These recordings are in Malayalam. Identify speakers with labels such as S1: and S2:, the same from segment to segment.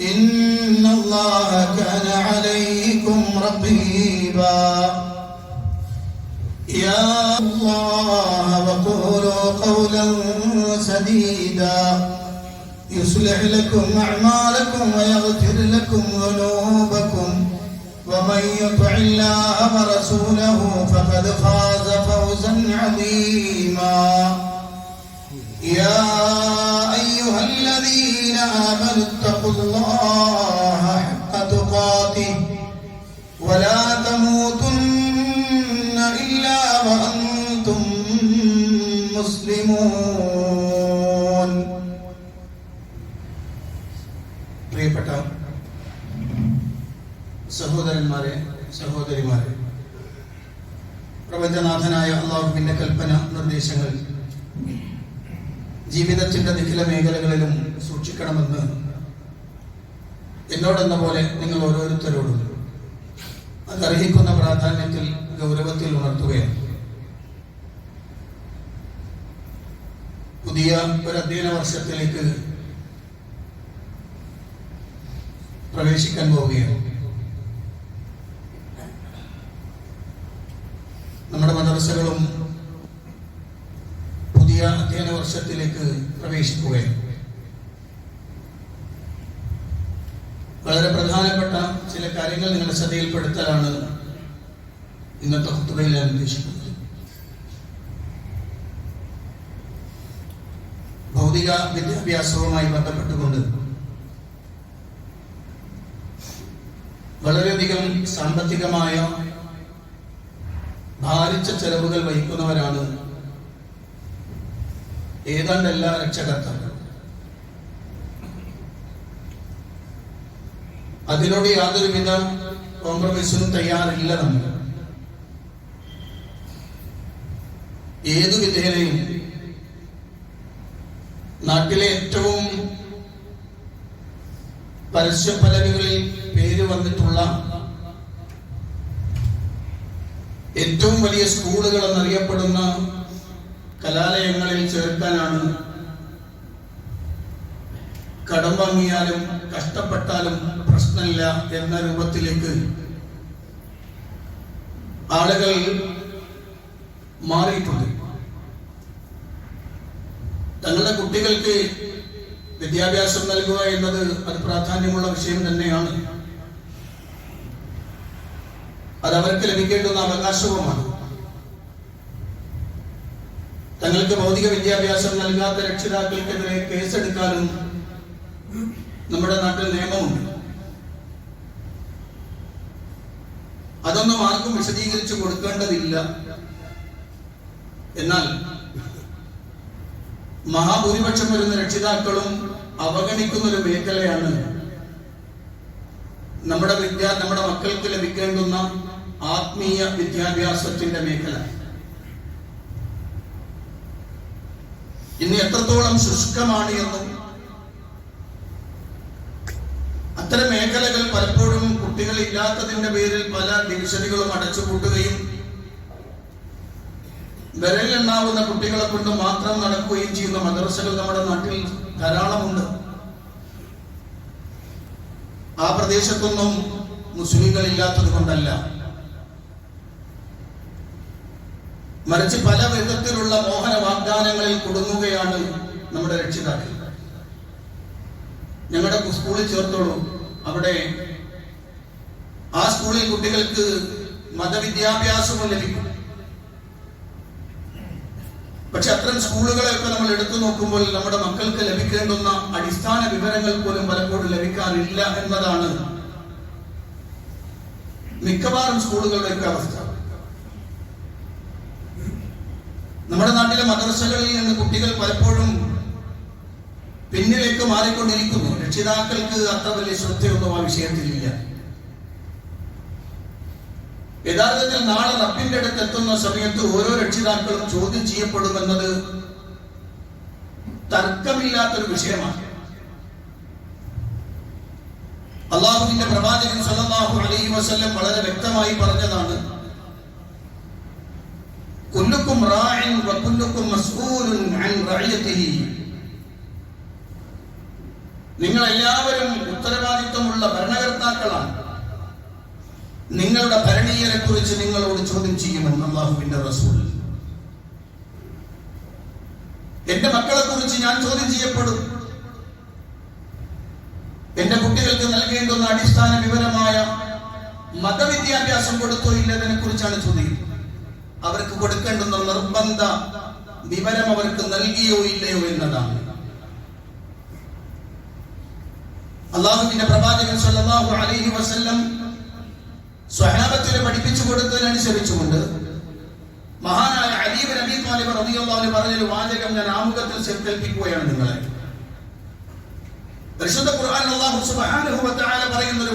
S1: إن الله كان عليكم رقيبا. يا الله وقولوا قولا سديدا. يصلح لكم أعمالكم ويغفر لكم ذنوبكم. ومن يطع الله ورسوله فقد فاز فوزا عظيما. يا أيها الذين آمنوا اتقوا الله حق تقاته ولا تموتن إلا وأنتم مسلمون പ്രിയപ്പെട്ട സഹോദരന്മാരെ സഹോദരിമാരെ പ്രപഞ്ചനാഥനായ അള്ളാഹുവിന്റെ കൽപ്പന നിർദ്ദേശങ്ങൾ ജീവിതത്തിന്റെ നിഖില മേഖലകളിലും സൂക്ഷിക്കണമെന്ന് എന്നോടെന്ന പോലെ നിങ്ങൾ ഓരോരുത്തരോടും അതർഹിക്കുന്ന പ്രാധാന്യത്തിൽ ഗൗരവത്തിൽ ഉണർത്തുകയാണ്. പുതിയ ഒരു അധ്യയന വർഷത്തിലേക്ക് പ്രവേശിക്കാൻ പോവുകയാണ്. നമ്മുടെ മദ്രസകളും പുതിയ അധ്യയന വർഷത്തിലേക്ക് പ്രവേശിക്കുകയാണ്. വളരെ പ്രധാനപ്പെട്ട ചില കാര്യങ്ങൾ നിങ്ങളുടെ ശ്രദ്ധയിൽപ്പെടുത്താനാണ് ഇന്നത്തെ കുത്തുകയിൽ ഞാൻ ഉദ്ദേശിക്കുന്നത്. ഭൗതിക വിദ്യാഭ്യാസവുമായി ബന്ധപ്പെട്ടുകൊണ്ട് വളരെയധികം സാമ്പത്തികമായ ഭാരിച്ച ചെലവുകൾ വഹിക്കുന്നവരാണ് ഏതാണ്ട് എല്ലാ രക്ഷകർത്താക്കളും. അതിനോട് യാതൊരുവിധ കോംപ്രമൈസിനും തയ്യാറില്ല നമ്മൾ. ഏതു വിധേനയും നാട്ടിലെ ഏറ്റവും പരസ്യ പലവികളിൽ പേര് വന്നിട്ടുള്ള ഏറ്റവും വലിയ സ്കൂളുകൾ എന്നറിയപ്പെടുന്ന കലാലയങ്ങളിൽ ചേർക്കാനാണ്. കടം വാങ്ങിയാലും കഷ്ടപ്പെട്ടാലും പ്രശ്നമില്ല എന്ന രൂപത്തിലേക്ക് ആളുകൾ മാറിയിട്ടുണ്ട്. തങ്ങളുടെ കുട്ടികൾക്ക് വിദ്യാഭ്യാസം നൽകുക എന്നത് അത് പ്രാധാന്യമുള്ള വിഷയം തന്നെയാണ്. അത് അവർക്ക് ലഭിക്കേണ്ടുന്ന അവകാശവുമാണ്. തങ്ങൾക്ക് ഭൗതിക വിദ്യാഭ്യാസം നൽകാത്ത രക്ഷിതാക്കൾക്കെതിരെ കേസെടുക്കാനും നമ്മുടെ നാട്ടിൽ നിയമമുണ്ട്. അതൊന്നും ആർക്കും വിശദീകരിച്ചു കൊടുക്കേണ്ടതില്ല. എന്നാൽ മഹാഭൂരിപക്ഷം വരുന്ന രക്ഷിതാക്കളും അവഗണിക്കുന്ന ഒരു മേഖലയാണ് നമ്മുടെ വിദ്യ നമ്മുടെ മക്കൾക്ക് ലഭിക്കേണ്ടുന്ന ആത്മീയ വിദ്യാഭ്യാസത്തിന്റെ മേഖല. ഇന്ന് എത്രത്തോളം ശുഷ്കമാണ് എന്നും. അത്തരം മേഖലകൾ പലപ്പോഴും കുട്ടികൾ ഇല്ലാത്തതിന്റെ പേരിൽ പല ഡിവിഷനുകളും അടച്ചുപൂട്ടുകയും വിരലിലെണ്ണാവുന്ന കുട്ടികളെ കൊണ്ട് മാത്രം നടക്കുകയും ചെയ്യുന്ന മദ്രസകൾ നമ്മുടെ നാട്ടിൽ ധാരാളമുണ്ട്. ആ പ്രദേശത്തൊന്നും മുസ്ലിങ്ങൾ ഇല്ലാത്തത് കൊണ്ടല്ല. മറിച്ച് പല വിധത്തിലുള്ള മോഹന വാഗ്ദാനങ്ങളിൽ കുടുങ്ങുകയാണ് നമ്മുടെ രക്ഷിതാക്കൾ. ഞങ്ങളുടെ സ്കൂളിൽ ചേർത്തോളൂ. അവിടെ ആ സ്കൂളിൽ കുട്ടികൾക്ക് മതവിദ്യാഭ്യാസവും ലഭിക്കും. പക്ഷെ അത്തരം സ്കൂളുകളെയൊക്കെ നമ്മൾ എടുത്തു നോക്കുമ്പോൾ നമ്മുടെ മക്കൾക്ക് ലഭിക്കേണ്ടുന്ന അടിസ്ഥാന വിവരങ്ങൾ പോലും പലപ്പോഴും ലഭിക്കാറില്ല എന്നതാണ് മിക്കവാറും സ്കൂളുകളുടെയൊക്കെ അവസ്ഥ. നമ്മുടെ നാട്ടിലെ മദ്രസകളിൽ നിന്ന് കുട്ടികൾ പലപ്പോഴും പിന്നിലേക്ക് മാറിക്കൊണ്ടിരിക്കുന്നു. രക്ഷിതാക്കൾക്ക് അത്ര വലിയ ശ്രദ്ധയൊന്നും ആ വിഷയത്തിലില്ല. യഥാർത്ഥത്തിൽ നാളെ റബ്ബിന്റെ അടുത്ത് എത്തുന്ന സമയത്ത് ഓരോ രക്ഷിതാക്കളും ചോദ്യം ചെയ്യപ്പെടുമെന്നത് തർക്കമില്ലാത്തൊരു വിഷയമാണ്. അള്ളാഹുവിന്റെ പ്രവാചകൻ സല്ലല്ലാഹു അലൈഹി വസല്ലം വളരെ വ്യക്തമായി പറഞ്ഞതാണ്. കുല്ലുക്കും راع وكلكم مسؤول عن رعيته. നിങ്ങൾ എല്ലാവരും ഉത്തരവാദിത്വമുള്ള ഭരണകർത്താക്കളാണ്. നിങ്ങളുടെ ഭരണീയരെ കുറിച്ച് നിങ്ങളോട് ചോദ്യം ചെയ്യുമെന്ന് അള്ളാഹുവിന്റെ റസൂൽ. എന്റെ മക്കളെ കുറിച്ച് ഞാൻ ചോദ്യം ചെയ്യപ്പെടും. എന്റെ കുട്ടികൾക്ക് നൽകേണ്ടുന്ന അടിസ്ഥാന വിവരമായ മതവിദ്യാഭ്യാസം കൊടുത്തോ ഇല്ലതിനെ കുറിച്ചാണ് ചോദിക്കുന്നത് അവർക്ക് കൊടുക്കേണ്ടുന്ന നിർബന്ധ വിവരം അവർക്ക് നൽകിയോ ഇല്ലയോ എന്നതാണ്. അള്ളാഹുവിന്റെ പ്രവാചകൻ സല്ലല്ലാഹു അലൈഹി വസല്ലം സ്വഹാബത്തിനെ പഠിപ്പിച്ചു കൊടുത്തതിനനുസരിച്ചുകൊണ്ട് മഹാനായ അലീബ് നബി താലിബ് റളിയല്ലാഹു പറഞ്ഞൊരു വാചകം ഞാൻ ആമുഖത്തിൽ സങ്കല്പിക്കുകയാണ് നിങ്ങളെ. പരിശുദ്ധ ഖുർആൻ അള്ളാഹു സുബ്ഹാനഹു വതആല തആല പറയുന്ന ഒരു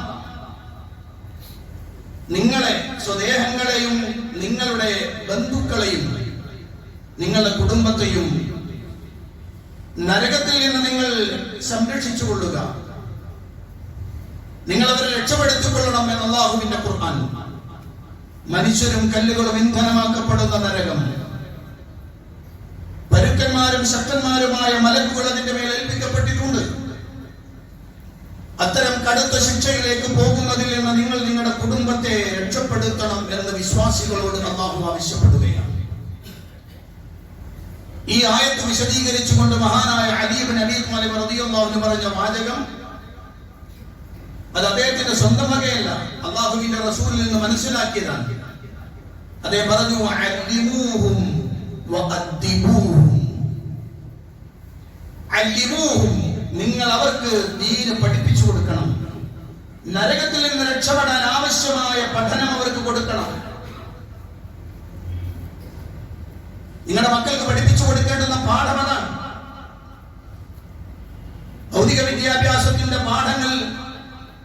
S1: നിങ്ങളെ സ്വദേഹങ്ങളെയും നിങ്ങളുടെ ബന്ധുക്കളെയും നിങ്ങളുടെ കുടുംബത്തെയും നരകത്തിൽ നിന്ന് നിങ്ങൾ സംരക്ഷിച്ചു കൊള്ളുക നിങ്ങൾ അവരെ രക്ഷപ്പെടുത്തിക്കൊള്ളണം എന്ന് അള്ളാഹുവിന്റെ ഖുർആൻ. മനുഷ്യരും കല്ലുകളും ഇന്ധനമാക്കപ്പെടുന്ന നരകം. പരുക്കന്മാരും ശക്തന്മാരുമായ മലക്കുകൾ അതിന്റെ മേൽ ഏൽപ്പിക്കപ്പെട്ടിട്ടുണ്ട്. അത്തരം കടുത്ത ശിക്ഷയിലേക്ക് പോകുന്നതിൽ നിന്ന് നിങ്ങൾ നിങ്ങളുടെ കുടുംബത്തെ രക്ഷപ്പെടുത്തണം എന്ന് വിശ്വാസികളോട് അള്ളാഹു ആവശ്യപ്പെടുകയാണ്. ഈ ആയത്ത് വിശദീകരിച്ചുകൊണ്ട് മഹാനായ അലീബ് നബീ താലിബ് റളിയല്ലാഹു പറഞ്ഞ വാചകം അത് അദ്ദേഹത്തിന്റെ സ്വന്തം വകയല്ല അള്ളാഹുവിന്റെ റസൂലിൽ നിന്ന് മനസ്സിലാക്കിയതാണ്. അദ്ദേഹം പറഞ്ഞു അല്ലിമൂഹും അല്ലിമൂഹും നിങ്ങൾ അവർക്ക് ദീന് പഠിപ്പിച്ചു കൊടുക്കണം. നരകത്തിൽ നിന്ന് രക്ഷപ്പെടാൻ ആവശ്യമായ പഠനം അവർക്ക് കൊടുക്കണം. നിങ്ങളുടെ മക്കൾക്ക് പഠിപ്പിച്ചു കൊടുക്കേണ്ടുന്ന പാഠം അതാണ്. ഭൗതിക വിദ്യാഭ്യാസത്തിന്റെ പാഠങ്ങൾ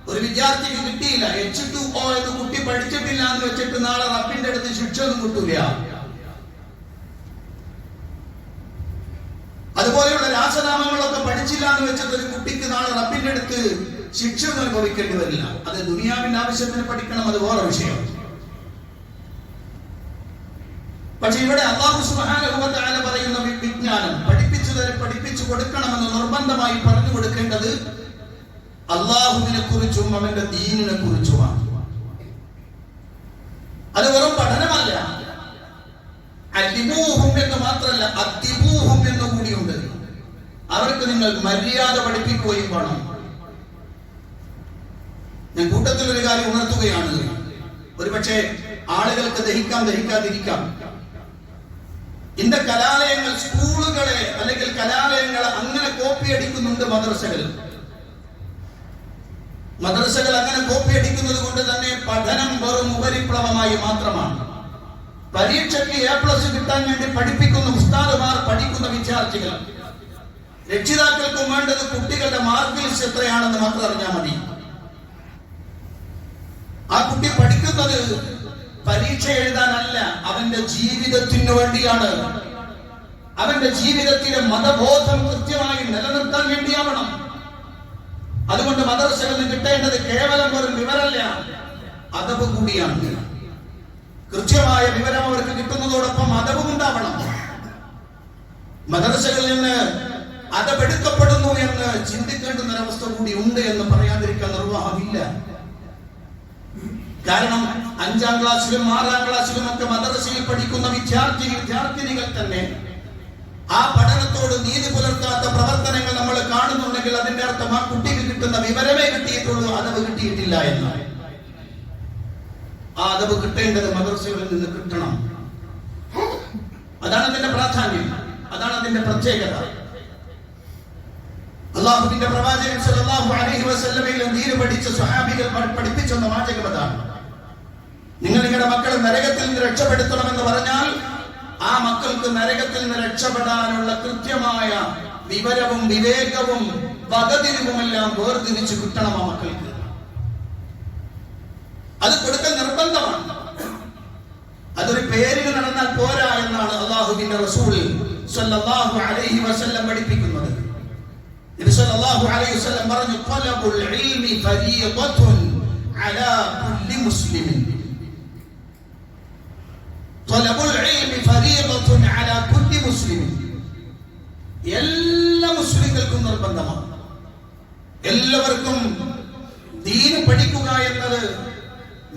S1: ഒരു വിദ്യാർത്ഥിക്ക് കിട്ടിയില്ല. എച്ച് ടു ഓ എന്ന് കുട്ടി പഠിച്ചിട്ടില്ല എന്ന് വെച്ചിട്ട് നാളെ റപ്പിന്റെ അടുത്ത് ശിക്ഷ ഒന്നും കിട്ടൂല. രാസനാമങ്ങളൊക്കെ പഠിച്ചില്ല എന്ന് വെച്ചിട്ട് ഒരു കുട്ടിക്ക് നാളെ റബ്ബിന്റെ അടുത്ത് ശിക്ഷ അനുഭവിക്കേണ്ടി വരില്ല. അത് ദുനിയാവിന്റെ ആവശ്യത്തിന് പഠിക്കണം അത് വേറെ വിഷയം. പക്ഷെ ഇവിടെ അള്ളാഹു തആല പറയുന്ന വിജ്ഞാനം പഠിപ്പിച്ചു തര പഠിപ്പിച്ചു കൊടുക്കണമെന്ന് നിർബന്ധമായി പറഞ്ഞു കൊടുക്കേണ്ടത് അള്ളാഹുവിനെ കുറിച്ചും അവന്റെ ദീനിനെ കുറിച്ചുമാണ്. അത് വെറും പഠനമല്ല. അല്ലിമൂഹും എന്ന് മാത്രമല്ല അത്തിബൂഹും എന്ന് കൂടിയുണ്ട്. അവർക്ക് നിങ്ങൾ മര്യാദ പഠിപ്പിക്കുകയും വേണം. ഞാൻ കൂട്ടത്തിൽ ഒരു കാര്യം ഉണർത്തുകയാണ്. ഒരുപക്ഷെ ആളുകൾക്ക് ദഹിക്കാം ദഹിക്കാതിരിക്കാം. ഇന്ന് കലാലയങ്ങൾ സ്കൂളുകളെ അല്ലെങ്കിൽ കലാലയങ്ങളെ അങ്ങനെ കോപ്പി അടിക്കുന്നുണ്ട് മദ്രസകൾ. മദ്രസകൾ അങ്ങനെ കോപ്പി അടിക്കുന്നത് കൊണ്ട് തന്നെ പഠനം വെറും ഉപരിപ്ലവമായി മാത്രമാണ്. പരീക്ഷയ്ക്ക് എ പ്ലസ് കിട്ടാൻ വേണ്ടി പഠിപ്പിക്കുന്ന ഉസ്താദുമാർ പഠിക്കുന്ന വിദ്യാർത്ഥികൾ രക്ഷിതാക്കൾക്കും വേണ്ടത് കുട്ടികളുടെ മാർക്ക് ലിസ്റ്റ് എത്രയാണെന്ന് മാത്രം അറിഞ്ഞാൽ മതി. ആ കുട്ടി പഠിക്കുന്നത് പരീക്ഷ എഴുതാനല്ല അവന്റെ ജീവിതത്തിനു വേണ്ടിയാണ്. അവന്റെ ജീവിതത്തിലെ മതബോധം കൃത്യമായി നിലനിർത്താൻ വേണ്ടിയാവണം. അതുകൊണ്ട് മദർസകളിൽ കിട്ടേണ്ടത് കേവലം ഒരു വിവരല്ല അതവ് കൂടിയാണ്. കൃത്യമായ വിവരം അവർക്ക് കിട്ടുന്നതോടൊപ്പം അതവും ഉണ്ടാവണം മദർസകളിൽ നിന്ന് അതവെടുക്കപ്പെടുന്നു എന്ന് ചിന്തിക്കേണ്ടുന്ന ഒരവസ്ഥ കൂടി ഉണ്ട് എന്ന് പറയാതിരിക്കാൻ നിർവാഹമില്ല. കാരണം അഞ്ചാം ക്ലാസ്സിലും ആറാം ക്ലാസ്സിലും ഒക്കെ മദ്രസയിൽ പഠിക്കുന്ന വിദ്യാർത്ഥി വിദ്യാർത്ഥിനികൾ തന്നെ ആ പഠനത്തോട് നീതി പുലർത്താത്ത പ്രവർത്തനങ്ങൾ നമ്മൾ കാണുന്നുണ്ടെങ്കിൽ അതിന്റെ അർത്ഥം ആ കുട്ടിക്ക് കിട്ടുന്ന വിവരമേ കിട്ടിയിട്ടുള്ളൂ അതവ് കിട്ടിയിട്ടില്ല എന്നാണ് ആ അതവ് കിട്ടേണ്ടത് മദ്രസകളിൽ നിന്ന് കിട്ടണം. അതാണ് അതിന്റെ പ്രാധാന്യം. അതാണ് അതിന്റെ പ്രത്യേകത. അള്ളാഹുവിന്റെ പ്രവാചകൻ സല്ലല്ലാഹു അലൈഹി വസല്ലമയിൽ നീര് പഠിച്ച സ്വഹാബികൾ പഠിപ്പിച്ച വാചകം അതാണ്. നിങ്ങൾ നിങ്ങളുടെ മക്കളെ നരകത്തിൽ നിന്ന് രക്ഷപ്പെടുത്തണമെന്ന് പറഞ്ഞാൽ ആ മക്കൾക്ക് നരകത്തിൽ നിന്ന് രക്ഷപ്പെടാനുള്ള കൃത്യമായ വിവരവും വിവേകവും വകതിരിവുമെല്ലാം വേർതിരിച്ച് കിട്ടണം ആ മക്കൾക്ക്. അത് കൊടുക്കൽ നിർബന്ധമാണ്. അതൊരു പേരിൽ നടന്നാൽ പോരാ എന്നാണ് അള്ളാഹുവിന്റെ റസൂൽ സല്ലല്ലാഹു അലൈഹി വസല്ലം പഠിപ്പിക്കുന്നത്. നബി അലൈഹി വസല്ലം പറഞ്ഞു ത്വലബുൽ ഇൽമി ഫരീദത്തുൻ അലാ കുല്ലി മുസ്ലിമിൻ. ത്വലബുൽ ഇൽമി ഫരീദത്തുൻ അലാ കുല്ലി മുസ്ലിമിൻ. എല്ലാ മുസ്ലിങ്ങൾക്കും നിർബന്ധമാണ്. എല്ലാവർക്കും ദീന് പഠിക്കുക എന്നത്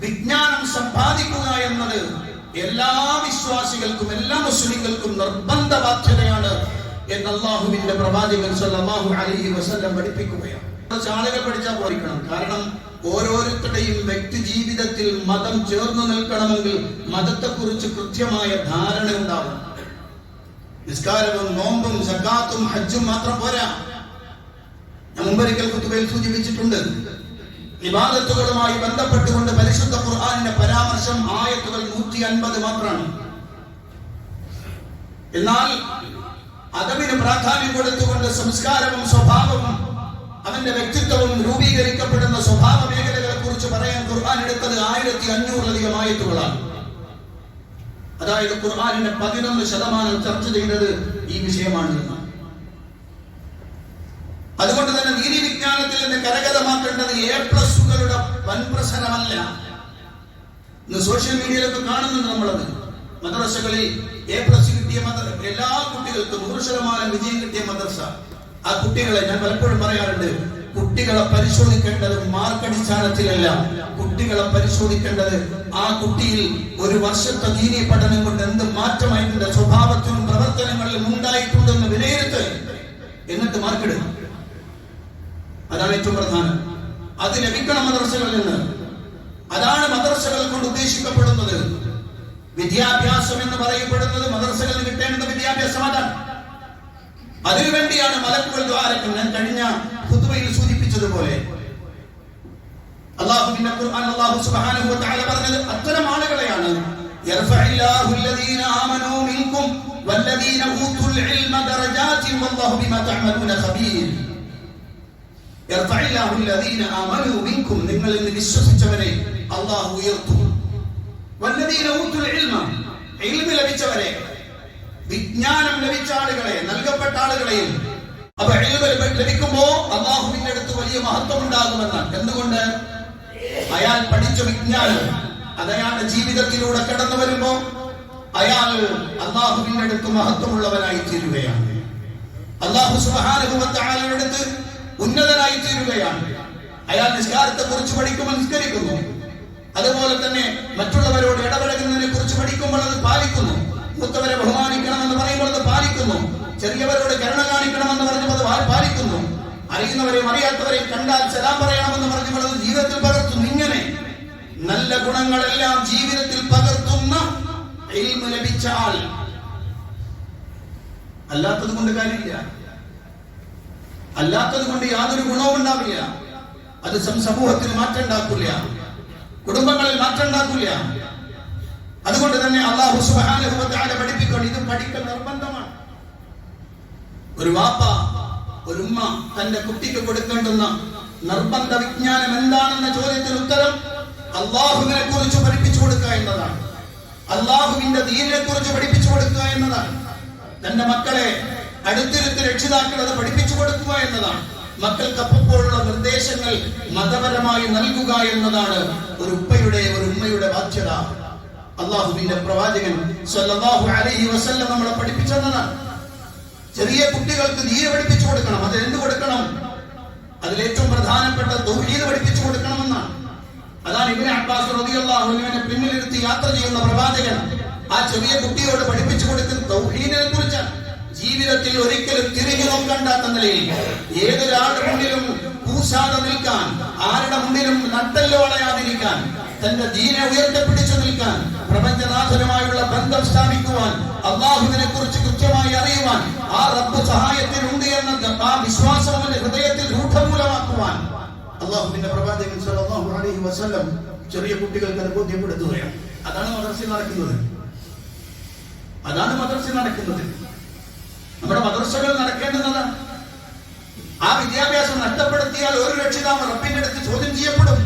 S1: വിജ്ഞാനം സമ്പാദിക്കുക എന്നത് എല്ലാ വിശ്വാസികൾക്കും എല്ലാ മുസ്ലിങ്ങൾക്കും നിർബന്ധ ബാധ്യതയാണ്. എന്ന് അള്ളാഹുവിന്റെ പ്രവാചകൻ സല്ലല്ലാഹു അലൈഹി വസല്ലം പഠിപ്പിക്കുകയാണ്. കുറച്ച് പഠിച്ചാൽ പോയിക്കണം കാരണം ഓരോരുത്തരുടെയും വ്യക്തി ജീവിതത്തിൽ മതം ചേർന്നു നിൽക്കണമെങ്കിൽ മതത്തെക്കുറിച്ച് കൃത്യമായ ധാരണ ഉണ്ടാവും നിസ്കാരവും നോമ്പും സക്കാത്തും ഹജ്ജും മാത്രം പോരാ. ഞാൻ മുമ്പൊരിക്കൽ സൂചിപ്പിച്ചിട്ടുണ്ട്. വിവാദത്തുകളുമായി ബന്ധപ്പെട്ടുകൊണ്ട് പരിശുദ്ധ ഖുർആാനിന്റെ പരാമർശം ആയത്തുകൾ നൂറ്റി അൻപത് മാത്രമാണ്. എന്നാൽ അതവിന് പ്രാധാന്യം കൊടുത്തുകൊണ്ട് സംസ്കാരവും സ്വഭാവവും അവന്റെ വ്യക്തിത്വവും രൂപീകരിക്കപ്പെടുന്ന സ്വഭാവ മേഖലകളെ കുറിച്ച് പറയാൻ ഖുർആൻ എടുത്തത് ആയിരത്തി അഞ്ഞൂറിലധികം ആയത്തുകളാണ്. അതായത് ഖുർആാനിന്റെ പതിനൊന്ന് ശതമാനം ചർച്ച ചെയ്തത് ഈ വിഷയമാണ്. അതുകൊണ്ട് തന്നെ നീതി വിജ്ഞാനത്തിൽ നിന്ന് കരകതമാക്കേണ്ടത് എ പ്ലസുകളുടെ വൻപ്രസരമല്ല. ഇന്ന് സോഷ്യൽ മീഡിയയിലൊക്കെ കാണുന്നുണ്ട് നമ്മളത്. മദ്രസകളിൽ എ പ്ലസ് കിട്ടിയ മദർ എല്ലാ കുട്ടികൾക്കും നൂറ് ശതമാനം വിജയം കിട്ടിയ മദ്രസ ആ കുട്ടികളെ ഞാൻ പലപ്പോഴും പറയാറുണ്ട് കുട്ടികളെ പരിശോധിക്കേണ്ടത് മാർക്കടിസ്ഥാനത്തിലല്ല കുട്ടികളെ പരിശോധിക്കേണ്ടത് ആ കുട്ടിയിൽ ഒരു വർഷത്തെ ദീനി പഠനം കൊണ്ട് എന്ത് മാറ്റമായിട്ടുണ്ട് സ്വഭാവത്തിലും പ്രവർത്തനങ്ങളിലും ഉണ്ടായിട്ടുണ്ടെന്ന് വിലയിരുത്ത്. എന്നിട്ട് മാർക്കെടുക്കും അതാണ് ഏറ്റവും പ്രധാനം. അത് ലഭിക്കണം മദ്രസകളിൽ നിന്ന്. അതാണ് മദ്രസകൾ കൊണ്ട് ഉദ്ദേശിക്കപ്പെടുന്നത്. വിദ്യാഭ്യാസം എന്ന് പറയപ്പെടുന്നത് മദർസകളിൽ കിട്ടേണ്ട വിദ്യാഭ്യാസം അതാണ് അതിനുവേണ്ടിയാണ് മലക്കുകൾ ദ്വാരത്തിൽ ഞാൻ കഴിഞ്ഞ ഹുദ്വയിൽ സൂചിപ്പിച്ചതുപോലെ. അള്ളാഹുവിന്റെ സുബ്ഹാനഹു ആമനൂ വല്ലദീന ഇൽമ ബിമാ ഖബീർ. ആമനൂ നിങ്ങളിൽ വിശ്വസിച്ചവരെ അള്ളാഹു ഉയർത്തും. ഇൽമ ലഭിച്ചവരെ വിജ്ഞാനം ലഭിച്ച ആളുകളെ നൽകപ്പെട്ട ആളുകളെയും അപ്പൊ ലഭിക്കുമ്പോ അള്ളാഹുവിന്റെ അടുത്ത് വലിയ മഹത്വം ഉണ്ടാകുമെന്നാണ്. എന്തുകൊണ്ട്? അയാൾ പഠിച്ച വിജ്ഞാനം അത് ജീവിതത്തിലൂടെ കടന്നു വരുമ്പോ അയാൾ അള്ളാഹുവിന്റെ അടുത്ത് മഹത്വമുള്ളവനായി തീരുകയാണ്. അള്ളാഹു തആലയുടെ അടുത്ത് ഉന്നതനായി തീരുകയാണ്. അയാൾ നിസ്കാരത്തെ കുറിച്ച് പഠിക്കുമ്പോൾ നിസ്കരിക്കുന്നു. അതുപോലെ തന്നെ മറ്റുള്ളവരോട് ഇടപഴകുന്നതിനെ കുറിച്ച് പഠിക്കുമ്പോൾ അത് പാലിക്കുന്നു. മൂത്തവരെ ബഹുമാനിക്കണമെന്ന് പറയുമ്പോൾ അത് പാലിക്കുന്നു. ചെറിയവരോട് കരുണ കാണിക്കണമെന്ന് പറഞ്ഞപ്പോൾ അത് പാലിക്കുന്നു. അറിയുന്നവരെയും അറിയാത്തവരെയും കണ്ടാൽ സലാം പറയണമെന്ന് പറഞ്ഞപ്പോൾ അത് ജീവിതത്തിൽ പകർത്തുന്നു. ഇങ്ങനെ നല്ല ഗുണങ്ങളെല്ലാം ജീവിതത്തിൽ പകർത്തുന്ന ലഭിച്ച അല്ലാത്തത് കൊണ്ട് കാര്യമില്ല. അല്ലാത്തത് കൊണ്ട് യാതൊരു ഗുണവും ഉണ്ടാവില്ല. അത് സം- സമൂഹത്തിൽ മാറ്റം ഉണ്ടാക്കില്ല. കുടുംബങ്ങളിൽ മാറ്റം ഉണ്ടാക്കില്ല അതുകൊണ്ട് തന്നെ അള്ളാഹു തആല പഠിപ്പിക്കണം ഇത് പഠിക്കൽ നിർബന്ധമാണ്. ഒരു വാപ്പ ഒരു ഉമ്മ തന്റെ കുട്ടിക്ക് കൊടുക്കേണ്ടുന്ന നിർബന്ധ വിജ്ഞാനം എന്താണെന്ന ചോദ്യത്തിന് ഉത്തരം അള്ളാഹുവിനെ കുറിച്ച് പഠിപ്പിച്ചു കൊടുക്കുക എന്നതാണ്. അള്ളാഹുവിന്റെ ദീനിനെ കുറിച്ച് പഠിപ്പിച്ചു കൊടുക്കുക എന്നതാണ്. തന്റെ മക്കളെ അടുത്തിരുത്തി രക്ഷിതാക്കൾ അത് പഠിപ്പിച്ചു കൊടുക്കുക എന്നതാണ്. മക്കൾക്ക് അപ്പോഴുള്ള നിർദ്ദേശങ്ങൾ മതപരമായി നൽകുക എന്നതാണ് ഒരു ഉപ്പയുടെ ഒരു ഉമ്മയുടെ ബാധ്യത. അള്ളാഹുവിന്റെ പ്രവാചകൻ സല്ലല്ലാഹു അലൈഹി വസല്ലം നമ്മളെ പഠിപ്പിച്ചതാണ് ചെറിയ കുട്ടികൾക്ക് നീര് പഠിപ്പിച്ചു കൊടുക്കണം. അത് എന്ത് കൊടുക്കണം? അതിലേറ്റവും പ്രധാനപ്പെട്ട തൗഹീദ് പഠിപ്പിച്ചു കൊടുക്കണമെന്നാണ്. അതാണ് ഇബിന് അബ്ബാസ് റളിയല്ലാഹു അൻഹുവിനെ പിന്നിലിരുത്തി യാത്ര ചെയ്യുന്ന പ്രവാചകൻ ആ ചെറിയ കുട്ടിയോട് പഠിപ്പിച്ചു കൊടുക്കുന്ന തൗഹീദിനെ കുറിച്ചാണ്. ജീവിതത്തിൽ ഒരിക്കലും തിരിഞ്ഞു നോക്കണ്ടാത്ത നിലയിൽ ഏതൊരാളുടെ മുന്നിലും പൂശാതെ നിൽക്കാൻ ആരുടെ മുന്നിലും നട്ടല്ലോ അടയാതിരിക്കാൻ തന്റെ ദീനെ ഉയർത്തിപ്പിടിച്ചു നിൽക്കാൻ പ്രപഞ്ചനാഥനുമായുള്ള ബന്ധം സ്ഥാപിക്കുവാൻ അള്ളാഹുവിനെ കുറിച്ച് കൃത്യമായി അറിയുവാൻ ആ റബ്ബ് സഹായത്തിനുണ്ട് എന്ന ആ വിശ്വാസം അവന്റെ ഹൃദയത്തിൽ രൂഢമൂലമാക്കുവാൻ. അള്ളാഹുവിന്റെ പ്രവാചകൻ സല്ലല്ലാഹു അലൈഹി വസല്ലം ചെറിയ കുട്ടികൾക്ക് അത് ബോധ്യപ്പെടുത്തുകയാണ്. അതാണ് മദർസയിൽ നടക്കുന്നത്. അതാണ് മദർസയിൽ നടക്കുന്നത്. നമ്മുടെ മദർസകൾ നടക്കേണ്ടതല്ല. ആ വിദ്യാഭ്യാസം നഷ്ടപ്പെടുത്തിയാൽ ഒരു രക്ഷിതാവ് റബ്ബിന്റെ അടുത്ത് ചോദ്യം ചെയ്യപ്പെടും.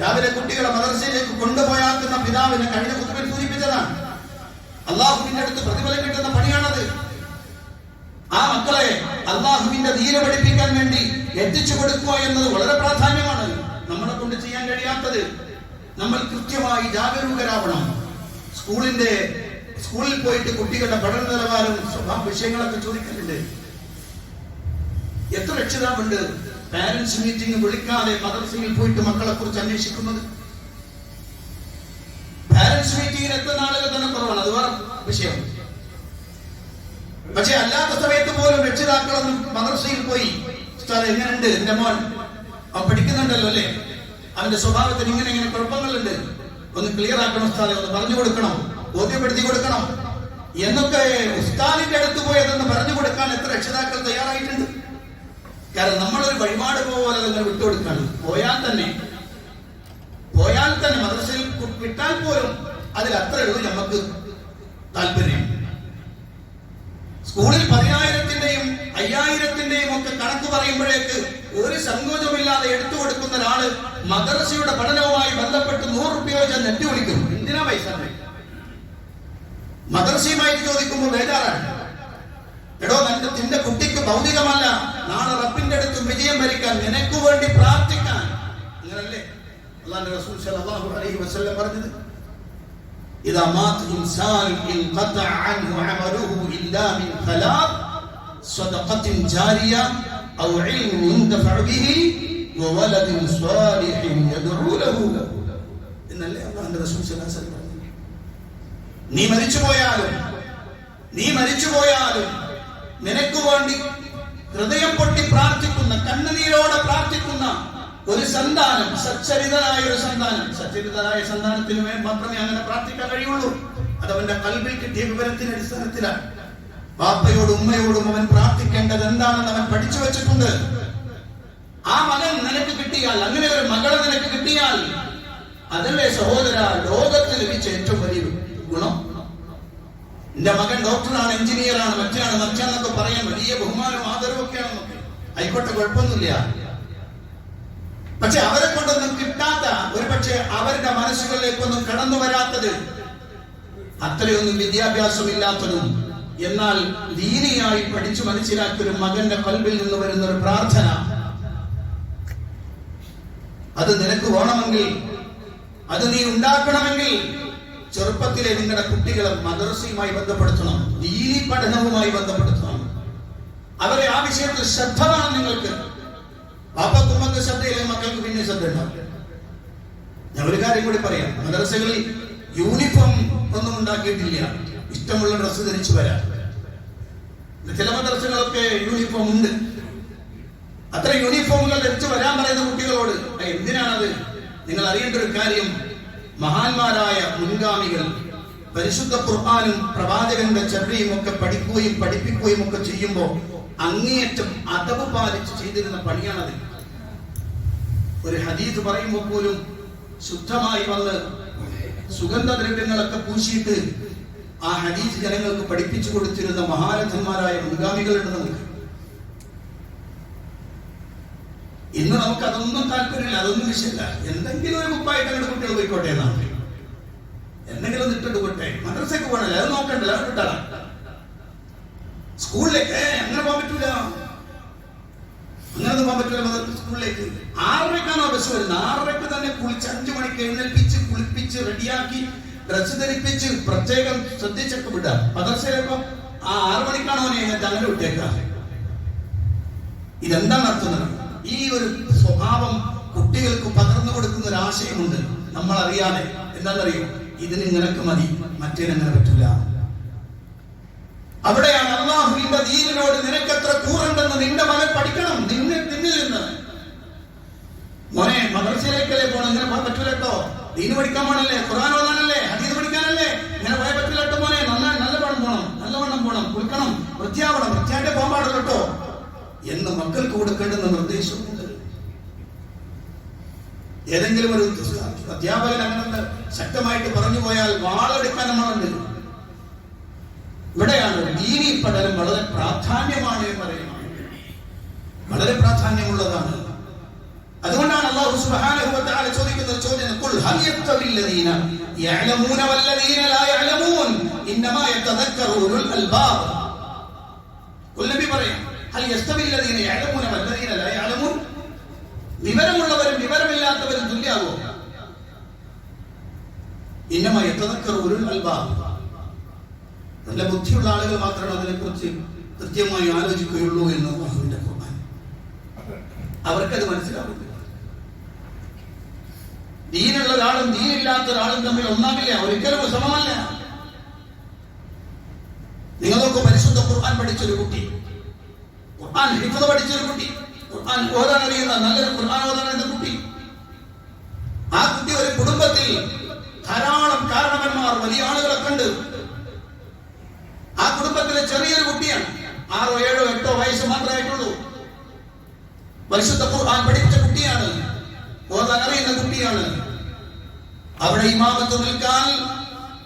S1: രാവിലെ കുട്ടികളെ മദർസയിലേക്ക് കൊണ്ടുപോയാക്കുന്ന പിതാവിനെ കഴിഞ്ഞ കുത്തുവിൽ സൂചിപ്പിച്ചതാണ്. അള്ളാഹുവിന്റെ അടുത്ത് പ്രതിഫലം കിട്ടുന്ന പണിയാണത്. ആ മക്കളെ അള്ളാഹുവിന്റെ ധീര പഠിപ്പിക്കാൻ വേണ്ടി എത്തിച്ചു കൊടുക്കുക എന്നത് വളരെ പ്രാധാന്യമാണ്. നമ്മളെ കൊണ്ട് ചെയ്യാൻ കഴിയാത്തത് നമ്മൾ കൃത്യമായി ജാഗരൂകരാവണം. സ്കൂളിന്റെ സ്കൂളിൽ പോയിട്ട് കുട്ടികളുടെ പഠന നിലവാരവും സ്വഭാവ വിഷയങ്ങളൊക്കെ ചോദിക്കുന്നുണ്ട്. എത്ര രക്ഷിതാവുണ്ട്? പാരന്റ്സ് മീറ്റിംഗ് വിളിക്കാതെ മദർസയിൽ പോയിട്ട് മക്കളെ കുറിച്ച് അന്വേഷിക്കുന്നത് പാരന്റ്സ് മീറ്റിംഗിന് എത്ര ആളുകൾ തന്നെ കുറവാണ്? അത് വേറെ വിഷയം. പക്ഷെ അല്ലാത്ത സമയത്ത് പോലും രക്ഷിതാക്കളൊന്നും മദർസയിൽ പോയി. ഉസ്താദ് എങ്ങനെയുണ്ട് എന്റെ മോൻ അവൻ പഠിക്കുന്നുണ്ടല്ലോ അല്ലേ? അവന്റെ സ്വഭാവത്തിന് ഇങ്ങനെ ഇങ്ങനെ കുഴപ്പങ്ങളുണ്ട്. ഒന്ന് ക്ലിയർ ആക്കണം സ്ഥലം ഒന്ന് പറഞ്ഞു കൊടുക്കണം. ബോധ്യപ്പെടുത്തി കൊടുക്കണം. എന്നൊക്കെ ഉസ്താദിന്റെ അടുത്ത് പോയതെന്ന് പറഞ്ഞു കൊടുക്കാൻ എത്ര രക്ഷിതാക്കൾ തയ്യാറായിട്ടുണ്ട്. കാരണം നമ്മളൊരു വഴിപാട് പോലെ നിങ്ങൾ വിട്ടുകൊടുക്കണം പോയാൽ തന്നെ പോയാൽ തന്നെ മദ്രസയിൽ വിട്ടാൽ പോലും അതിൽ അത്ര ഉള്ളൂ നമുക്ക് താല്പര്യം സ്കൂളിൽ പതിനായിരത്തിന്റെയും അയ്യായിരത്തിന്റെയും ഒക്കെ കണക്ക് പറയുമ്പോഴേക്ക് ഒരു സങ്കോചമില്ലാതെ എടുത്തു കൊടുക്കുന്ന ഒരാൾ മദ്രസയുടെ പഠനവുമായി ബന്ധപ്പെട്ട് നൂറ് റുപ്യ വെച്ചാൽ നെറ്റ് വിളിക്കും എന്തിനാ പൈസ മദ്രസയുമായിട്ട് ചോദിക്കുമ്പോൾ ബേജാറാണ് എടോ നിന്റെ നിന്റെ കുട്ടിക്ക് ഭൗതികമല്ല നാളെ റബ്ബിന്റെ അടുത്ത് വിജയം ഭരിക്കാൻ നിനക്ക് വേണ്ടി പ്രാർത്ഥിക്കാൻ അങ്ങനല്ലേ അള്ളാന്റെ റസൂൽ സല്ലല്ലാഹു അലൈഹി വസല്ലം പറഞ്ഞത് إذا مات إنسان انقطع عنه عمله إلا من ثلاث صدقة جارية أو علم ينتفع به وولد صالح يدعو له إن الله عند رسول صلى الله عليه وسلم നീ മരിച്ചു പോയാലും നീ മരിച്ചു പോയാലും നിനക്ക് വേണ്ടി ഹൃദയം പൊട്ടി പ്രാർത്ഥിക്കുന്ന കണ്ണുനീരോടെ പ്രാർത്ഥിക്കുന്ന ഒരു സന്താനം സച്ചരിതനായ ഒരു സന്താനം. സച്ചരിതനായ സന്താനത്തിന് മാത്രമേ അങ്ങനെ പ്രാർത്ഥിക്കാൻ കഴിയുള്ളൂ. അത് അവന്റെ കൽവിൽ കിട്ടിയ വിവരത്തിന്റെ അടിസ്ഥാനത്തിലാണ്. പാപ്പയോടും ഉമ്മയോടും അവൻ പ്രാർത്ഥിക്കേണ്ടത് എന്താണെന്ന് അവൻ പഠിച്ചു വെച്ചിട്ടുണ്ട്. ആ മകൻ നിനക്ക് കിട്ടിയാൽ അങ്ങനെ ഒരു മകളെ നിനക്ക് കിട്ടിയാൽ അതല്ലേ സഹോദര ലോകത്തിൽ ലഭിച്ച ഏറ്റവും വലിയ ഗുണം എന്റെ മകൻ ഡോക്ടറാണ് എഞ്ചിനീയറാണ് മറ്റാണ് മറ്റാന്നൊക്കെ പറയാൻ വലിയ ബഹുമാനവും ആദരവും ഒക്കെയാണ് നമുക്ക്. ആയിക്കോട്ടെ കുഴപ്പമൊന്നുമില്ല. പക്ഷെ അവരെ കൊണ്ടൊന്നും കിട്ടാത്ത ഒരു പക്ഷെ അവരുടെ മനസ്സുകളിലേക്കൊന്നും കടന്നു വരാത്തത് അത്രയൊന്നും വിദ്യാഭ്യാസം ഇല്ലാത്തതും എന്നാൽ ദീനിയായി പഠിച്ചു മനസ്സിലാക്കിയ ഒരു മകന്റെ കൽവിൽ നിന്ന് വരുന്ന ഒരു പ്രാർത്ഥന. അത് നിനക്ക് വേണമെങ്കിൽ അത് നീ ഉണ്ടാക്കണമെങ്കിൽ ചെറുപ്പത്തിലെ നിങ്ങളുടെ കുട്ടികളെ മദ്രസയുമായി ബന്ധപ്പെടുത്തണം ദീനി പഠനവുമായി ബന്ധപ്പെടുത്തണം. അവരെ ആ വിഷയത്തിൽ ശ്രദ്ധ വേണം നിങ്ങൾക്ക്. പാപ്പക്കുമ്മക്ക് ശ്രദ്ധയിലെ മക്കൾക്ക് പിന്നെ ശ്രദ്ധ ഉണ്ടാവില്ല ഞാൻ ഒരു കാര്യം കൂടി പറയാം. മദ്രസകളിൽ യൂണിഫോം ഒന്നും ഉണ്ടാക്കിയിട്ടില്ല. ഇഷ്ടമുള്ള ഡ്രസ്സ് ധരിച്ചു വരാം. ചില മദ്രസകളൊക്കെ യൂണിഫോം ഉണ്ട്. അത്ര യൂണിഫോമുകൾ ധരിച്ചു വരാൻ പറയുന്ന കുട്ടികളോട് "ആ, എന്തിനാണത്? നിങ്ങൾ അറിയേണ്ട ഒരു കാര്യം മഹാന്മാരായ മുൻഗാമികൾ പരിശുദ്ധ ഖുർആാനും പ്രവാചകന്റെ ചരിയും ഒക്കെ പഠിക്കുകയും പഠിപ്പിക്കുകയും ഒക്കെ ചെയ്യുമ്പോൾ അങ്ങേയറ്റം അതവ് പാലിച്ച് ചെയ്തിരുന്ന പണിയാണത്. ഒരു ഹദീസ് പറയുമ്പോൾ പോലും ശുദ്ധമായി വന്ന് സുഗന്ധദ്രവ്യങ്ങളൊക്കെ പൂശിയിട്ട് ആ ഹദീസ് ജനങ്ങൾക്ക് പഠിപ്പിച്ചു കൊടുത്തിരുന്ന മഹാരഥന്മാരായ മുൻഗാമികളുണ്ട് നമുക്ക് ഇന്ന് നമുക്ക് അതൊന്നും താല്പര്യമില്ല അതൊന്നും വിഷയമില്ല. എന്തെങ്കിലും ഒരു കുപ്പായിട്ട് അങ്ങനെ കുട്ടികൾ പോയിക്കോട്ടെ എന്നാണ്. എന്തെങ്കിലും ഒന്ന് ഇട്ടിട്ട് പോട്ടെ. മദ്രസയ്ക്ക് പോകണല്ലേ അത് നോക്കണ്ടല്ലോ അത് കിട്ടണം സ്കൂളിലേക്ക് അങ്ങനെ പോകാൻ പറ്റൂല. അങ്ങനെ പോകാൻ പറ്റൂല മദ്രസ സ്കൂളിലേക്ക്. ആറരക്കാണോ ബസ് വരുന്നത്. ആറരക്ക് തന്നെ കുളിച്ച് അഞ്ചു മണിക്ക് എഴുന്നേൽപ്പിച്ച് കുളിപ്പിച്ച് റെഡിയാക്കി ഡ്രസ് ധരിപ്പിച്ച് പ്രത്യേകം ശ്രദ്ധിച്ചൊക്കെ വിടാം മദ്രസയിലേക്കോ ആ ആറു മണിക്കാണോ അങ്ങനെ വിട്ടേക്കാം ഇതെന്താണ് നടത്തുന്നത്? ഈ ഒരു സ്വഭാവം കുട്ടികൾക്ക് പകർന്നു കൊടുക്കുന്ന ഒരു ആശയമുണ്ട്. നമ്മൾ അറിയാതെ എന്താണെന്നറിയോ? ഇതിന് നിനക്ക് മതി മറ്റേനങ്ങനെ പറ്റില്ല. അവിടെയാണ് അള്ളാഹുവിന്റെ ദീനിനോട് നിനക്ക് എത്ര കൂറുണ്ടെന്ന് നിന്റെ മകൻ പഠിക്കണം നിന്നെ നിന്നിൽ നിന്ന്. മോനെ മദർസയിലേക്കല്ലേ പോണം? ഇങ്ങനെ പോകാൻ പറ്റൂല കേട്ടോ ദീന് പഠിക്കാൻ പോണല്ലേ? ഖുർആൻ ഓതാനല്ലേ? ഹദീസ് പഠിക്കാനല്ലേ? ഇങ്ങനെ പോയാൽ പറ്റൂല കേട്ടോ മോനെ. നന്നായി നല്ലവണ്ണം പോണം നല്ലവണ്ണം പോണം. കുളിക്കണം വൃത്തിയാവണം. വൃത്തിയായിട്ട് പോകാൻ പാടില്ല കേട്ടോ എന്ന് മക്കൾക്ക് കൊടുക്കേണ്ടുന്ന നിർദ്ദേശമുണ്ട് ഏതെങ്കിലും ഒരു അധ്യാപകൻ അങ്ങനെ ശക്തമായിട്ട് പറഞ്ഞു പോയാൽ വാളെടുക്കാൻ നമ്മളുണ്ട് ഇവിടെയാണ് ദീനി പഠനം വളരെ പ്രാധാന്യമാണ് എന്ന് പറയുന്നത്. വളരെ പ്രാധാന്യമുള്ളതാണ്. അതുകൊണ്ടാണ് അള്ളാഹു സുബ്ഹാനഹു വ ചോദിക്കുന്ന ചോദ്യം ഖുൽ ഹൽ യസ്തവില്ലദീന യഅലമൂന വല്ലദീന ലാ യഅലമൂൻ ഇന്നമാ യതദക്കറു ഉലുൽ അൽബാബ്. കുൽ നബി പറയും ഹൽ യസ്തവില്ലദീന യഅലമൂന വല്ലദീന ലാ യഅലമൂൻ. വിവരമുള്ളവരും വിവരമില്ലാത്തവരും തുല്യാകുമോ ഇന്നമ യതദക്കറു ഉലുൽ അൽബാബ്. നല്ല ബുദ്ധിയുള്ള ആളുകൾ മാത്രമേ അതിനെക്കുറിച്ച് കൃത്യമായി ആലോചിക്കുകയുള്ളൂ എന്ന് അള്ളാഹുവിന്റെ ഖുർആൻ. അവർക്കത് മനസ്സിലാവില്ല ദീനുള്ള ഒരാളും ദീനില്ലാത്ത ഒരാളും തമ്മിൽ ഒന്നാമില്ല ഒരിക്കലും സമമല്ല. നിങ്ങൾക്ക് പരിശുദ്ധ ഖുർആൻ പഠിച്ചൊരു കുട്ടി. ഖുർആൻ ഹിഫ്ദ് പഠിച്ചൊരു കുട്ടി. ഖുർആൻ ഓതാൻ അറിയുന്ന നല്ലൊരു ഖുർആൻ ഓതാൻ അറിയുന്ന കുട്ടി. ആ കുട്ടി ഒരു കുടുംബത്തിൽ ധാരാളം കാരണവന്മാർ വലിയ ആളുകളൊക്കെ ഉണ്ട് ആ കുടുംബത്തിലെ ചെറിയൊരു കുട്ടിയാണ്. ആറോ ഏഴോ എട്ടോ വയസ്സ് മാത്രമായിട്ടുള്ളൂ പരിശുദ്ധ ഖുർആൻ പഠിച്ച കുട്ടിയാണ്. ഓതാൻ അറിയുന്ന കുട്ടിയാണ്. അവിടെ ഇമാമത്ത് നിൽക്കാൻ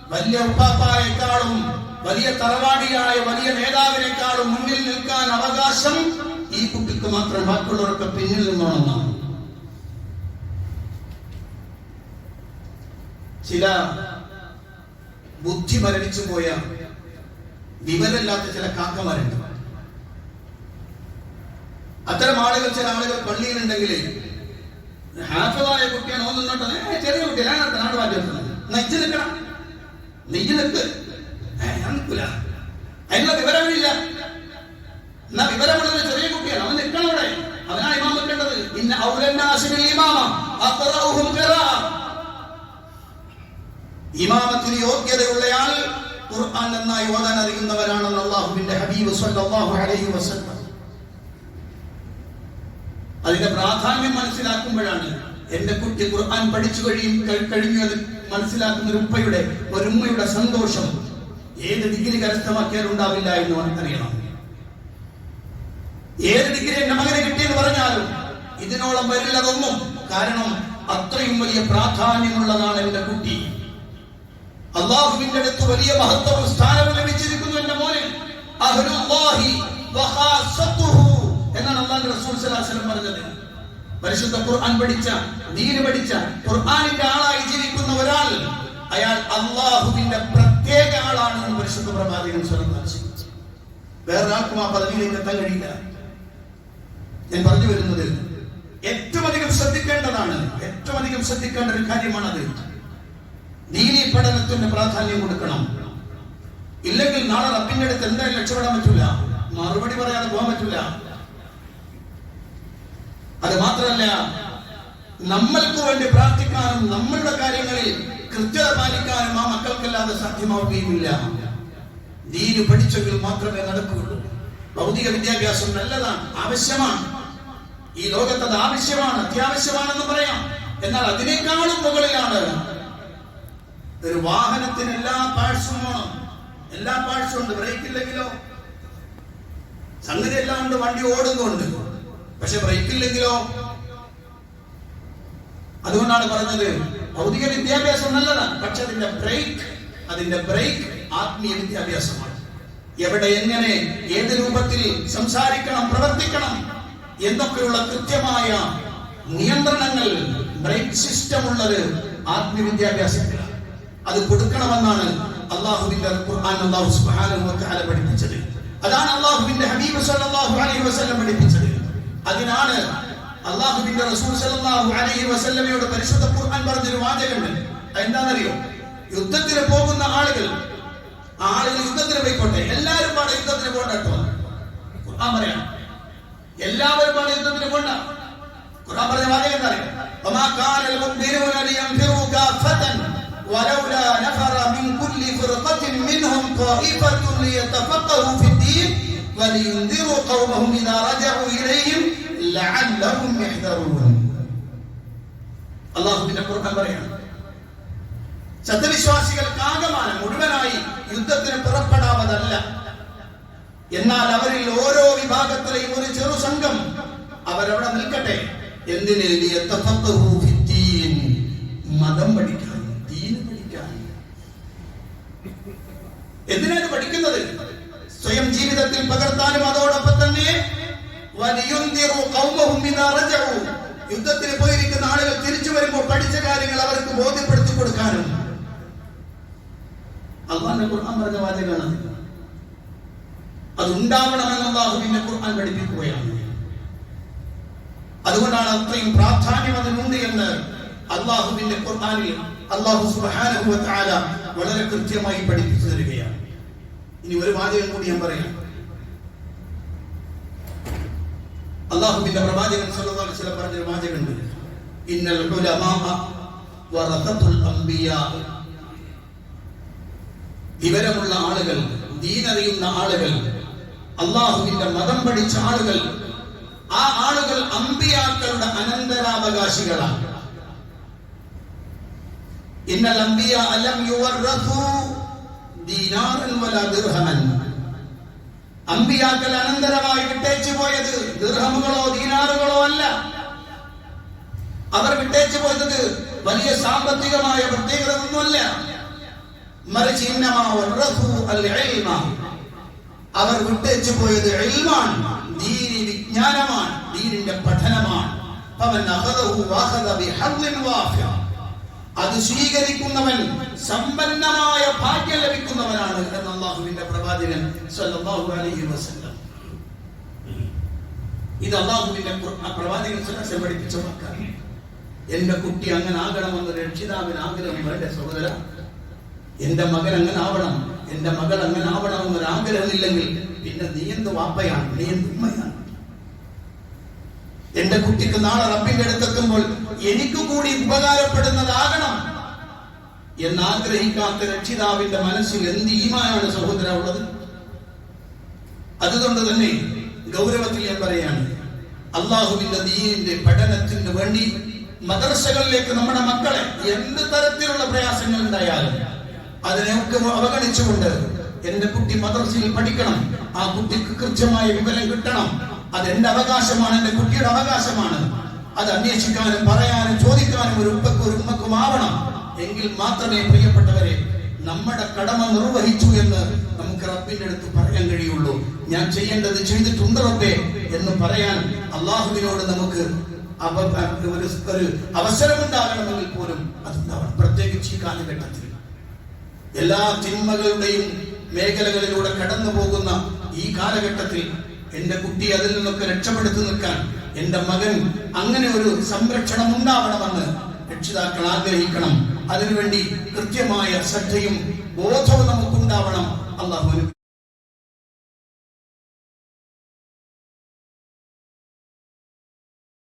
S1: വലിയ ഉപ്പാപ്പായേക്കാളും വലിയ തറവാടിയായ വലിയ നേതാവിനേക്കാളും മുന്നിൽ നിൽക്കാൻ അവകാശം ഈ കുട്ടിക്ക് മാത്രം ബാക്കിയുള്ളവരൊക്കെ പിന്നിൽ നിന്നോണമെന്നാണ്. ചില ബുദ്ധി മരവിച്ചു പോയ വിവരമില്ലാത്ത ചില കാക്കമാരുണ്ട്. അത്തരം ആളുകൾ ചില ആളുകൾ പള്ളിയിലുണ്ടെങ്കിൽ ഹാഫിളായ കുട്ടിയാണ് ഓന്നുന്നോട്ടെ "ഏ, ചെറിയ കുട്ടിയാണ് നാട് മാറ്റി നെജ്ജ് നിൽക്കണം. നെയ്യ് നിൽക്ക്. "ഏ, ഞാൻ അതിനുള്ള വിവരമില്ല എന്നാ വിവരമുള്ള ഒരു ചെറിയ കുട്ടിയാണ്. അവൻ നിൽക്കണം അവിടെ. അവനാ ഇമാം വെക്കേണ്ടത് ഇന്ന ഔലന്നാസിബിൽ ഇമാമ. അഖറഉഹും ഇമാമത്തിന് യോഗ്യതയുള്ളയാൾ ഖുർആൻ നന്നായി ഓതാൻ അറിയുന്നവരാണെന്ന് അള്ളാഹുവിന്റെ ഹബീബ് സല്ലല്ലാഹു അലൈഹി വസല്ലം. അതിന്റെ പ്രാധാന്യം മനസ്സിലാക്കുമ്പോഴാണ് എന്റെ കുട്ടി ഖുർആൻ പഠിച്ചു കഴിയും കഴി- കഴിഞ്ഞു അത് മനസ്സിലാക്കുന്ന ഒരു ഉപ്പയുടെ ഒരു ഉമ്മയുടെ സന്തോഷം. ഏത് ഡിഗ്രി കരസ്ഥമാക്കിയാൽ ഉണ്ടാവില്ല എന്ന് അറിയണം ഏത് ഡിഗ്രി എന്റെ മകന് കിട്ടിയെന്ന് പറഞ്ഞാലും ഇതിനോളം വരില്ലതൊന്നും കാരണം അത്രയും വലിയ പ്രാധാന്യമുള്ളതാണ് എന്റെ കുട്ടി. അള്ളാഹുവിന്റെ അടുത്ത് വലിയ മഹത്വവും സ്ഥാനവും ലഭിച്ചിരിക്കുന്നു എന്റെ മോനെ. എന്നാണ് അള്ളാഹു റസൂൽ പറഞ്ഞത്. പരിശുദ്ധ ഖുർആൻ പഠിച്ച ദീന് പഠിച്ച ഖുർആാനിന്റെ ആളായി ജീവിക്കുന്ന ഒരാൾ അയാൾ അള്ളാഹുവിന്റെ പ്രത്യേക പരിശുദ്ധ പ്രവാചകൻ സ്വല്ലല്ലാഹു അലൈഹി വേറൊരാൾക്കും ആ പദവിയിലേക്ക് എത്താൻ കഴിയില്ല. ഞാൻ പറഞ്ഞു വരുന്നത് ഏറ്റവും അധികം ശ്രദ്ധിക്കേണ്ടതാണ് ഏറ്റവും അധികം ശ്രദ്ധിക്കേണ്ട ഒരു കാര്യമാണത്. ദീനി പഠനത്തിന് പ്രാധാന്യം കൊടുക്കണം. ഇല്ലെങ്കിൽ നാളെ റബ്ബിന്റെ അടുത്ത് എന്തായാലും രക്ഷപ്പെടാൻ പറ്റൂല. മറുപടി പറയാതെ പോകാൻ പറ്റൂല. അത് മാത്രമല്ല നമ്മൾക്ക് വേണ്ടി പ്രാർത്ഥിക്കാനും നമ്മളുടെ കാര്യങ്ങളിൽ കൃത്യത പാലിക്കാനും ആ മക്കൾക്കല്ലാതെ സാധ്യമാവുകയുമില്ല. ദീന് പഠിച്ചെങ്കിൽ മാത്രമേ നടക്കുകയുള്ളൂ. ഭൗതിക വിദ്യാഭ്യാസം നല്ലതാണ് ആവശ്യമാണ്. ഈ ലോകത്ത് അത് ആവശ്യമാണ് അത്യാവശ്യമാണെന്ന് പറയാം. എന്നാൽ അതിനേക്കാളും മുകളിലാണ് ഒരു വാഹനത്തിന് എല്ലാ പാഴ്സും വേണം. എല്ലാ പാഴ്സും ഉണ്ട്. ബ്രേക്ക് ഇല്ലെങ്കിലോ? സംഗതി എല്ലാം ഉണ്ട് വണ്ടി ഓടുന്നുണ്ട്. പക്ഷെ ബ്രേക്ക് ഇല്ലെങ്കിലോ? അതുകൊണ്ടാണ് പറഞ്ഞത് ഭൗതിക വിദ്യാഭ്യാസം നല്ലതാണ് പക്ഷെ അതിന്റെ ബ്രേക്ക് അതിന്റെ ബ്രേക്ക് ആത്മീയ വിദ്യാഭ്യാസമാണ്. എവിടെ എങ്ങനെ ഏത് രൂപത്തിൽ സംസാരിക്കണം പ്രവർത്തിക്കണം എന്നൊക്കെയുള്ള കൃത്യമായ നിയന്ത്രണങ്ങൾ ബ്രേക്ക് സിസ്റ്റം ഉള്ളത് ആത്മീയ വിദ്യാഭ്യാസത്തിലാണ്. അത് കൊടുക്കണമെന്നാണ് അള്ളാഹുവിന്റെ ഖുർആൻ അള്ളാഹു സുബ്ഹാനഹു വ തആല പഠിപ്പിച്ചത്. അതാണ് അള്ളാഹുവിന്റെ ഹബീബ് സല്ലല്ലാഹു അലൈഹി വസല്ലം പഠിപ്പിച്ചത്. അതിനാണ് അള്ളാഹുവിന്റെ റസൂൽ സല്ലല്ലാഹു അലൈഹി വസല്ലമയോട് പരിശുദ്ധ ഖുർആൻ പറഞ്ഞൊരു വാചകമുണ്ട്. എന്താണെന്നറിയോ യുദ്ധത്തിന് പോകുന്ന ആളുകൾ ആ ആളുകൾ യുദ്ധത്തിന് പോയിക്കോട്ടെ എല്ലാവരും പാടെ യുദ്ധത്തിന് പോകണ്ട കേട്ടോ ഖുർആൻ പറയാം എല്ലാവരും പാടെ യുദ്ധത്തിന് പോകണ്ട ഖുർആൻ പറഞ്ഞ വാചകം എന്താ അറിയോ وما كان المؤمنون لينفروا كافة ولولا نفر من كل فرقة منهم طائفة ليتفقهوا في الدين ولينذروا قومهم إذا رجعوا إليهم لعلهم يحذرون അള്ളാഹുവിന്റെ ഖുർആൻ പറയാണ് സത്യവിശ്വാസികൾക്ക് ആകമാനം മുഴുവനായി യുദ്ധത്തിന് പുറപ്പെടാവതല്ല. എന്നാൽ അവരിൽ ഓരോ വിഭാഗത്തിലെയും ഒരു ചെറു സംഘം അവരവിടെ നിൽക്കട്ടെ. എന്തിന്. മതം പഠിക്കാൻ പഠിക്കാൻ. എന്തിനാണ് പഠിക്കുന്നത്? സ്വയം ജീവിതത്തിൽ പകർത്താനും അതോടൊപ്പം തന്നെ. യുദ്ധത്തിന് പോയിരിക്കുന്ന ആളുകൾ തിരിച്ചു വരുമ്പോൾ പഠിച്ച കാര്യങ്ങൾ അവർക്ക് ബോധ്യപ്പെടുത്തി കൊടുക്കാനും അള്ളാന്റെ ഖുർആൻ പറഞ്ഞ വാചകമാണ് അത്. ഉണ്ടാവണമെന്ന് അള്ളാഹുവിന്റെ ഖുർആൻ പഠിപ്പിക്കുകയാണ്. അതുകൊണ്ടാണ് അത്രയും പ്രാധാന്യം അതിനുണ്ട് എന്ന് അള്ളാഹുവിന്റെ ഖുർആാനിൽ അള്ളാഹു സുബ്ഹാനഹു വതആല വളരെ കൃത്യമായി പഠിപ്പിച്ചു തരികയാണ്. ഇനി ഒരു വാചകം കൂടി ഞാൻ പറയാം. അള്ളാഹുവിന്റെ പ്രവാചകൻ സല്ലല്ലാഹു അലൈഹി വസല്ലം പറഞ്ഞ ഒരു വാചകമുണ്ട്. ഇന്നൽ ഉലമാ വറസത്തുൽ അംബിയാ. വിവരമുള്ള ആളുകൾ ദീനറിയുന്ന ആളുകൾ അള്ളാഹുവിന്റെ മതം പഠിച്ച ആളുകൾ ആ ആളുകൾ അമ്പിയാക്കളുടെ അനന്തരാവകാശികളാണ്. ഇന്നൽ അംബിയ അലം യുവറസു ദീനാറൻ ദിർഹമൻ. അമ്പിയാക്കൾ അനന്തരമായി വിട്ടേച്ചു പോയത് ദിർഹമുകളോ ദീനാറുകളോ അല്ല. അവർ വിട്ടേച്ചു പോയത് വലിയ സാമ്പത്തികമായ പ്രത്യേകത ഒന്നുമല്ല മറിച്ച്. അവർ വിട്ടേച്ചു പോയത് ഇൽമാണ് ദീനി വിജ്ഞാനമാണ് ദീനിന്റെ പഠനമാണ്. അത് സ്വീകരിക്കുന്നവൻ സമ്പന്നമായ ഭാഗ്യം ലഭിക്കുന്നവനാണ് എന്ന് അള്ളാഹുവിന്റെ പ്രവാചകൻ സല്ലല്ലാഹു അലൈഹി വസല്ലം ഇത് അള്ളാഹുവിന്റെ പ്രവാചകൻ സല്ലല്ലാഹു പഠിപ്പിച്ച വാക്കാണ് എന്റെ കുട്ടി അങ്ങനെ ആകണമെന്ന് രക്ഷിതാവിന് ആഗ്രഹം വേണ്ട സഹോദര എന്റെ മകൻ അങ്ങനെ ആവണം എന്റെ മകൾ അങ്ങനെ ആവണമെന്നൊരു ആഗ്രഹമില്ലെങ്കിൽ പിന്നെ നീ എന്ത് വാപ്പയാണ്? നീ എന്ത് ഉമ്മയാണ്? എന്റെ കുട്ടിക്ക് നാളെ റബ്ബിന്റെ അടുത്തെത്തുമ്പോൾ എനിക്ക് കൂടി ഉപകാരപ്പെടുന്നതാകണം എന്നാഗ്രഹിക്കാത്ത രക്ഷിതാവിന്റെ മനസ്സിൽ എന്ത് ഈമാനാണ് സഹോദര ഉള്ളത്? അതുകൊണ്ട് തന്നെ ഗൗരവത്തിൽ ഞാൻ പറയാണ് അള്ളാഹുവിന്റെ ദീനിന്റെ പഠനത്തിന് വേണ്ടി മദർസകളിലേക്ക് നമ്മുടെ മക്കളെ എന്ത് തരത്തിലുള്ള പ്രയാസങ്ങൾ ഉണ്ടായാലും അതിനെയൊക്കെ അവഗണിച്ചുകൊണ്ട് എന്റെ കുട്ടി മദർസയിൽ പഠിക്കണം. ആ കുട്ടിക്ക് കൃത്യമായ വിവരം കിട്ടണം. അത് എന്റെ അവകാശമാണ് എന്റെ കുട്ടിയുടെ അവകാശമാണ്. അത് അന്വേഷിക്കാനും പറയാനും ചോദിക്കാനും ഒരു ഉപ്പക്കും ഒരു ഉമ്മക്കും ആവണം. എങ്കിൽ മാത്രമേ പ്രിയപ്പെട്ടവരെ നമ്മുടെ കടമ നിർവഹിച്ചു എന്ന് നമുക്ക് റബ്ബിന്റെ അടുത്ത് പറയാൻ കഴിയുള്ളൂ. ഞാൻ ചെയ്യേണ്ടത് ചെയ്തിട്ടുണ്ട് റബ്ബേ എന്ന് പറയാൻ അള്ളാഹുവിനോട് നമുക്ക് അവസരമുണ്ടാകണമെങ്കിൽ പോലും അതുണ്ടാവണം പ്രത്യേകിച്ച് ഈ കാലഘട്ടത്തിൽ എല്ലാ തിന്മകളുടെയും മേഖലകളിലൂടെ കടന്നു പോകുന്ന ഈ കാലഘട്ടത്തിൽ എന്റെ കുട്ടി അതിൽ നിന്നൊക്കെ രക്ഷപ്പെടുത്തി നിൽക്കാൻ എന്റെ മകൻ അങ്ങനെ ഒരു സംരക്ഷണം ഉണ്ടാവണമെന്ന് രക്ഷിതാക്കൾ ആഗ്രഹിക്കണം. അതിനുവേണ്ടി കൃത്യമായ ശ്രദ്ധയും ബോധവും നമുക്കുണ്ടാവണം. അള്ളാഹു